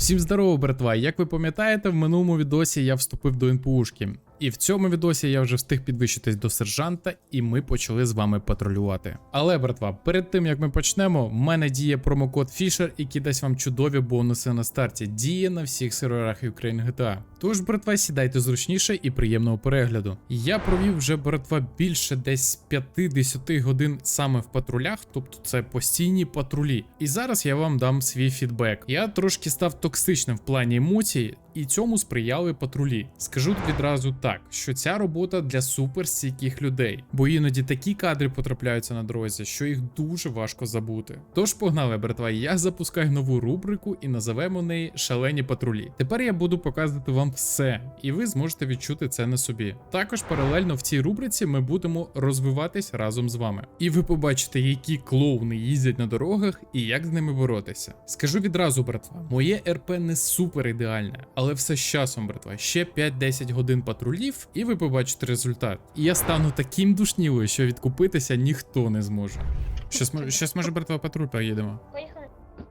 Всім здорово, братва! Як ви пам'ятаєте, в минулому відосі я вступив до НПУшки. І в цьому відосі я вже встиг підвищитись до сержанта, і ми почали з вами патрулювати. Але, братва, перед тим як ми почнемо, в мене діє промокод Fisher, який дасть вам чудові бонуси на старті. Діє на всіх серверах Ukraine GTA. Тож, братва, сідайте зручніше і приємного перегляду. Я провів вже братва більше десь 50 годин саме в патрулях, тобто це постійні патрулі. І зараз я вам дам свій фідбек. Я трошки став токсичним в плані емоцій, і цьому сприяли патрулі. Скажу відразу так, що ця робота для суперстійких людей, бо іноді такі кадри потрапляються на дорозі, що їх дуже важко забути. Тож погнали, братва, я запускаю нову рубрику і називемо неї Шалені патрулі. Тепер я буду показувати вам все, і ви зможете відчути це на собі. Також паралельно в цій рубриці ми будемо розвиватись разом з вами. І ви побачите, які клоуни їздять на дорогах і як з ними боротися. Скажу відразу, братва, моє РП не супер ідеальне, але все з часом, братва. Ще 5-10 годин патрулів, і ви побачите результат. І я стану таким душнілою, що відкупитися ніхто не зможе. Щас, щас може, братва, патруль поїдемо. Поїхали.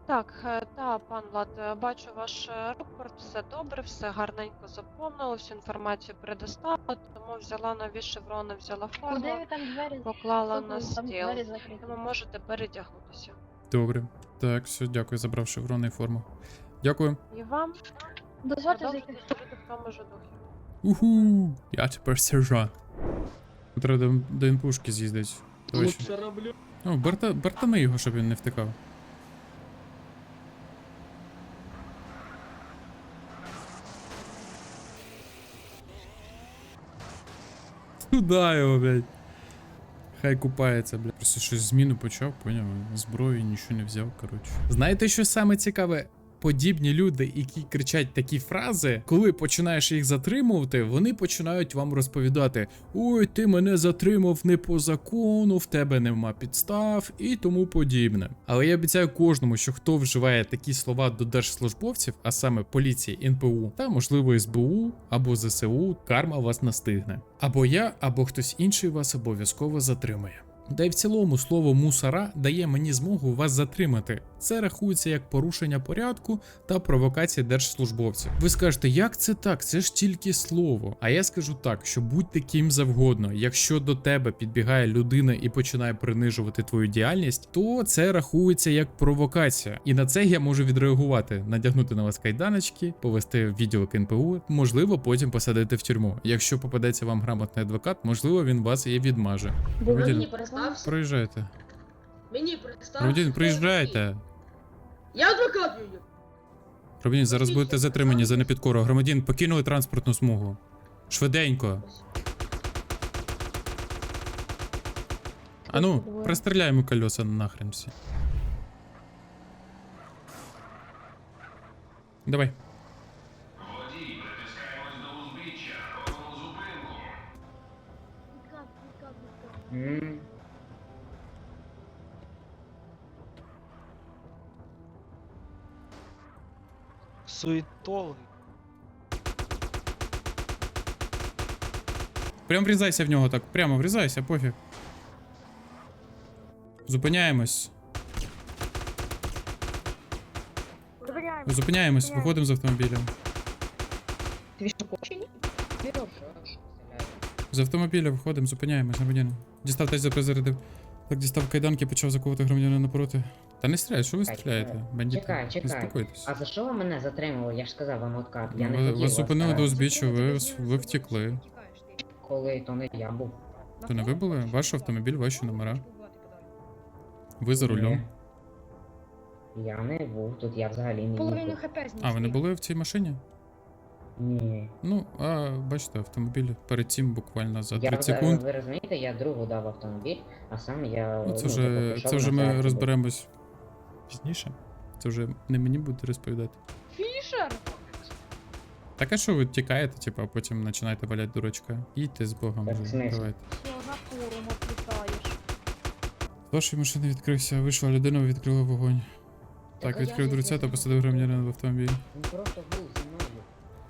Так, е, та, пан Влад, е, бачу ваш рапорт, все добре, все гарненько заповнило, всю інформацію предоставила, тому взяла нові шеврони, взяла форму, ви там двері? поклала на стіл. Тому можете передягнутися. Добре. Так, все, дякую, забрав шеврони і форму. Дякую. І вам Дозвольте зайти. служити в тому ж духі. Уху! Я тепер сержант. Треба до, до інпушки з'їздити. Точно. Лучше роблю. О, борта, бортами його, щоб він не втикав. Туда його, блядь. Хай купається, блядь. Просто щось зміну почав, поняв? Зброю нічого не взяв, коротше. Знаєте, що саме цікаве? Подібні люди, які кричать такі фрази, коли починаєш їх затримувати, вони починають вам розповідати: Ой, ти мене затримав не по закону, в тебе нема підстав і тому подібне. Але я обіцяю кожному, що хто вживає такі слова до держслужбовців, а саме поліції, НПУ та можливо СБУ або ЗСУ, карма вас настигне. Або я, або хтось інший вас обов'язково затримає. Да й в цілому слово мусора дає мені змогу вас затримати. Це рахується як порушення порядку та провокація держслужбовців. Ви скажете, як це так? Це ж тільки слово. А я скажу так, що будь таким завгодно. Якщо до тебе підбігає людина і починає принижувати твою діяльність, то це рахується як провокація. І на це я можу відреагувати, надягнути на вас кайданочки, повести в відділок НПУ, можливо, потім посадити в тюрму. Якщо попадеться вам грамотний адвокат, можливо, він вас і відмаже. Ви Громадянин, мені представся? Проїжджайте. Мені представ. Громадянин, приїжджайте. Я адвокат їду. Громадянин, зараз будете затримані за непідкору. Громадянин, покинули транспортну смугу. Швиденько. А ну, пристріляємо колеса нахрен всі. Давай. Суетолог. Прям врізайся в нього так. Прямо врізайся, пофіг. Зупиняємось. Зупиняємось, виходимо з автомобіля. З автомобіля виходимо, зупиняємось, громадянин. Дістав теж зарядив. Так, дістав кайданки, почав заковувати громадянина напроти. Та не стріляй, що ви Чекай, стріляєте? чекай. Бандити. Чекай, чекай. спокойтесь. А за що ви мене затримали? Я ж сказав вам откат. Я не Ви, хотів вас зупинили до старатися. узбіччя, ви, ви втекли. Коли то не я був. То не ви були? Ваш автомобіль, ваші номера. Ви за рулем. Ні. Я не був тут, я взагалі не Половину їздив. хп знесли. А, ви не були в цій машині? Ні. Ну, а бачите, автомобіль перед цим буквально за Я 30 взагалі- секунд. Ви розумієте, я другу дав автомобіль, а сам я. Ну, це ну, вже, типу, пішов це вже ми розберемось пізніше. Це вже не мені буде розповідати. Фішер! Так а що ви тікаєте, типу, а потім починаєте валяти дурачка? Їдьте з Богом Так, вже, смислі? давайте. Все, на форум отлітаєш. З машини відкрився, вийшла людина, відкрила вогонь. Так, а я відкрив ж дверця та відкрив. посадив громадянина в автомобіль. Він просто був.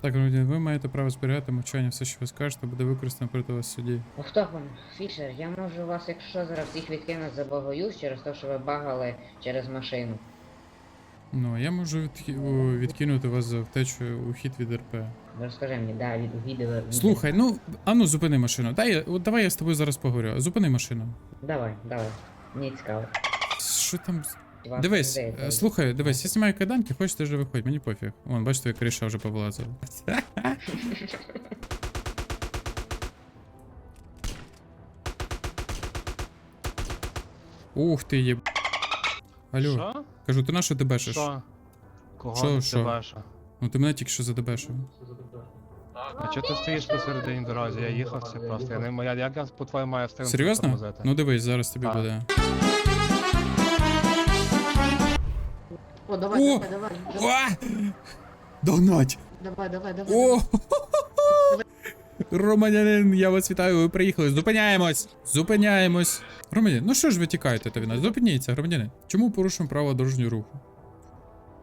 Так, громадянин, ви маєте право зберігати мовчання, все, що ви скажете, буде використано проти вас в суді. Хто пан Фішер? Я можу вас, якщо зараз всіх відкинути за багоюз через те, що ви багали через машину. Ну, а я можу о, відкинути вас за втечу у хід від РП. Ну розкажи мені, да, від відео. Слухай, ну, а ну зупини машину. Дай, я- от давай я з тобою зараз поговорю. Зупини машину. Давай, давай. Мені цікаво. Що там? Вас Дивись, людей, е, слухай, дивись, я знімаю кайданки, хочеш ти вже виходь, мені пофіг. Вон, бачиш, твоя криша вже повилазила. Ух ти є. Алло, Що? кажу, ти на що ти бешиш? Що? Кого Що, ти що? Ну ти мене тільки що задебешив. А чого ти стоїш посередині дорозі? Я їхав все просто. Я не моя, як я по-твоєму маю встигнути Серйозно? тормозити? Ну дивись, зараз тобі Так. буде. О, давай, О! давай, давай, давай, О! Донать! давай, давай, давай. О! Романянин, я вас вітаю, ви приїхали. Зупиняємось! Зупиняємось! Громадянин, ну що ж ви тікаєте та від нас? Зупиніться, громадянин. Чому порушуємо право дорожнього руху?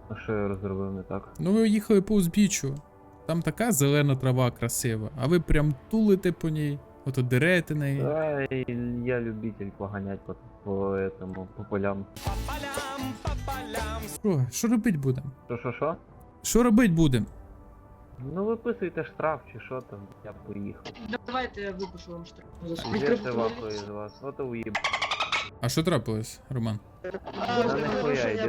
А що я розробив не так? Ну ви їхали по узбіччю. Там така зелена трава красива, а ви прям тулите по ній, ото дерете неї. Ай, я любитель поганять по, по этому, по полям. Що, що робить будемо? Що, що, що? Що робить будемо? Ну виписуйте штраф чи що там, я поїхав. Давайте я випишу вам штраф. Відкрив це вахує з вас? Ото уїб. А що трапилось, Роман? Та не хуя йде.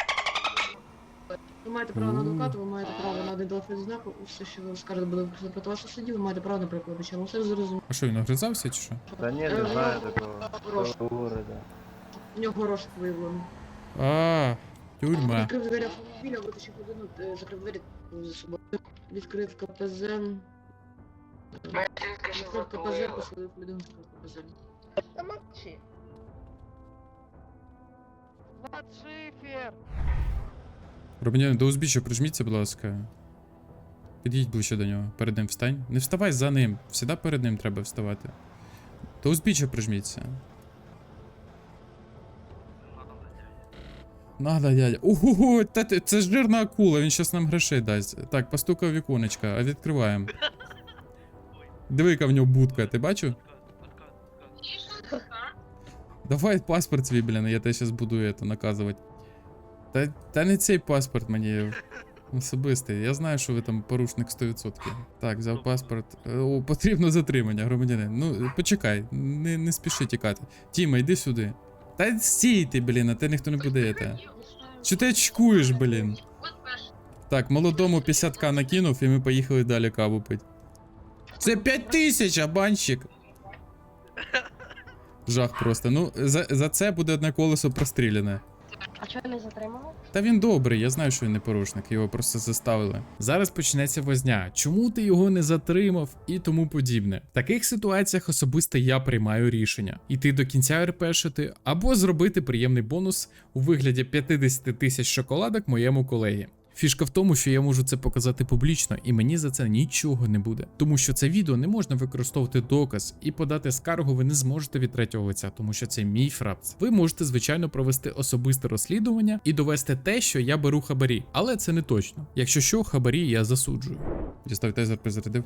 Ви маєте право на адвоката, ви маєте право на один телефонний знак, все, що ви скажете, буде використано проти вашого судді, ви маєте право на прикладача. Ну все зрозуміло. А що він огризався чи що? Та ні, не знаю такого. У нього розшук виявлено. А, тюрма. Відкрив двері автомобіля, витащив годину, е, закрив двері за собою. Відкрив КПЗ. е, Відкрив КПЗ, посадив людину в КПЗ. Шифер! Романянин, до узбіччя прижміться, будь ласка. Підійдь ближче до нього. Перед ним встань. Не вставай за ним. Всіда перед ним треба вставати. До узбіччя прижміться. Надо, дядя. Ого, та ти- це ж жирна акула, він щас нам грошей дасть. Так, постукав віконечка, а відкриваємо. Диви, яка в нього будка, ти бачив? Давай паспорт свій, блін, я тебе зараз буду это, наказувати. Та, та не цей паспорт мені особистий. Я знаю, що ви там порушник 100%. Так, взяв паспорт. Е, О, потрібно затримання, громадянин. Ну, почекай, не, не спіши тікати. Тіма, йди сюди. Та стій ти, блін, а ти ніхто не буде. Це. Чи ти очкуєш, блін? Так, молодому 50к накинув, і ми поїхали далі каву пить. Це 5 тисяч, а банщик. Жах просто. Ну, за, за це буде одне колесо простріляне. А чого не затримали? Та він добрий, я знаю, що він не порушник, його просто заставили. Зараз почнеться возня. Чому ти його не затримав і тому подібне. В таких ситуаціях особисто я приймаю рішення: іти до кінця РПшити або зробити приємний бонус у вигляді 50 тисяч шоколадок моєму колегі. Фішка в тому, що я можу це показати публічно, і мені за це нічого не буде. Тому що це відео не можна використовувати доказ і подати скаргу ви не зможете від третього лиця, тому що це мій фрапс. Ви можете звичайно провести особисте розслідування і довести те, що я беру хабарі, але це не точно. Якщо що, хабарі я засуджую. Дістав тезер призарядив.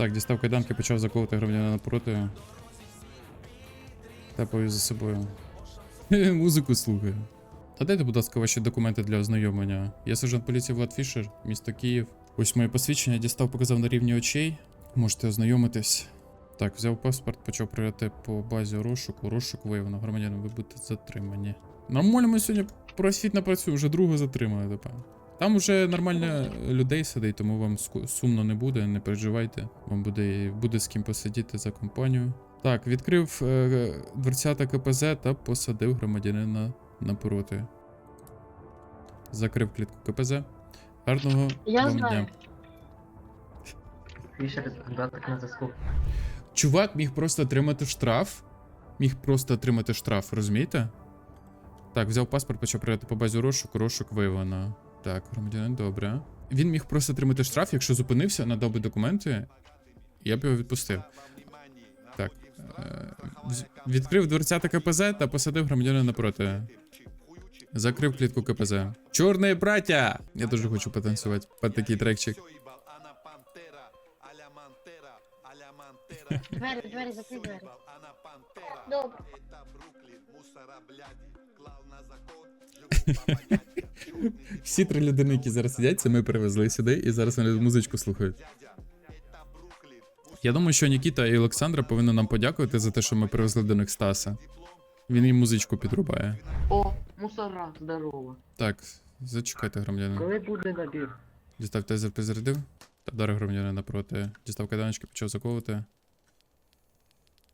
Так, дістав кайданки, почав заковувати громадянина напроти. Повів за собою. Музику слухаю. Та дайте, будь ласка, ваші документи для ознайомлення. Я сержант поліції Влад Фішер, місто Київ. Ось моє посвідчення дістав, показав на рівні очей. Можете ознайомитись. Так, взяв паспорт, почав перевіряти по базі розшуку. Розшук виявлено. Громадянин, ви будете затримані. Нормально ми сьогодні профітно працюємо, вже другого затримали, тепер. Там вже нормально людей сидить, тому вам сумно не буде, не переживайте. Вам буде, буде з ким посидіти за компанію. Так, відкрив е, дверцята КПЗ та посадив громадянина напроти. Закрив клітку КПЗ. Гарного Я вам знаю. дня. Фішер додаток на зв'язку. Чувак міг просто отримати штраф. Міг просто отримати штраф, розумієте? Так, взяв паспорт, почав перевіряти по базі розшуку, розшук виявлено. Так, громадянин, добре. Він міг просто отримати штраф, якщо зупинився, надав би документи, я б його відпустив. Так. е, Відкрив дверцята КПЗ та посадив громадянина напроти. Закрив клітку КПЗ. Чорне браття! Я дуже хочу потанцювати під такий трекчик. Двері, двері, закрий двері. Добре. Всі три людини, які зараз сидять, це ми привезли сюди, і зараз вони музичку слухають. Я думаю, що Нікіта і Олександра повинні нам подякувати за те, що ми привезли до них Стаса. Він їм музичку підрубає. О, мусора, здорово. Так, зачекайте, громадянин. Коли буде набір? Дістав тезер підзарядив. Та вдарив громадянина напроти. Дістав кайданочки, почав заковувати.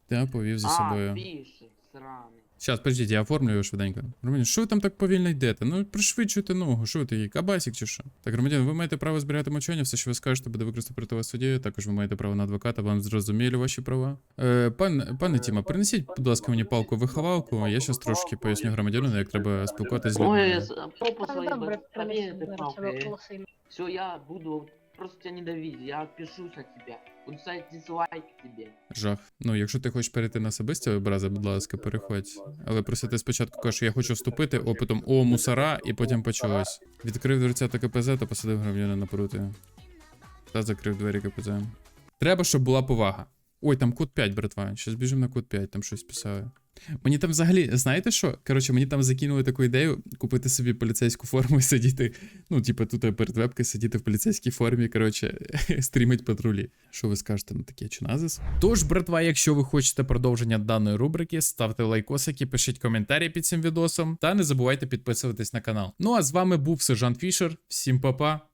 Та повів за собою. А, пішик, сраний. Щас, подождіть, я оформлю його швиденько. Громадян, що ви там так повільно йдете? Ну пришвидшуйте ногу, що ви такий, кабасік чи що? Так, громадян, ви маєте право зберігати мовчання, все, що ви скажете, буде використано проти вас в суді. Також ви маєте право на адвоката, вам зрозуміли ваші права. Е, пан, пане Тіма, принесіть, будь ласка, мені палку виховалку. Я щас трошки поясню громадянину, як треба спілкуватися з Ой, людьми. с- попу Добре. Все, я буду просто тебя ненавидеть, я отпишусь от тебя. Буду ставить дизлайк тебе. Жах. Ну, якщо ти хочеш перейти на особисті образи, будь ласка, переходь. Але просто ти спочатку кажеш, я хочу вступити, о, потім о, мусора, і потім почалось. Відкрив дверця КПЗ та посадив громадянина напроти. Та закрив двері КПЗ. Треба, щоб була повага. Ой, там код 5, братва. Щас біжимо на код 5, там щось писали. Мені там взагалі, знаєте що? Коротше, мені там закинули таку ідею купити собі поліцейську форму і сидіти. Ну, типу, тут перед вебкою сидіти в поліцейській формі, коротше, стрімить патрулі. Що ви скажете на таке чиназис? Тож, братва, якщо ви хочете продовження даної рубрики, ставте лайкосики, пишіть коментарі під цим відосом та не забувайте підписуватись на канал. Ну а з вами був сержант Фішер. Всім па-па!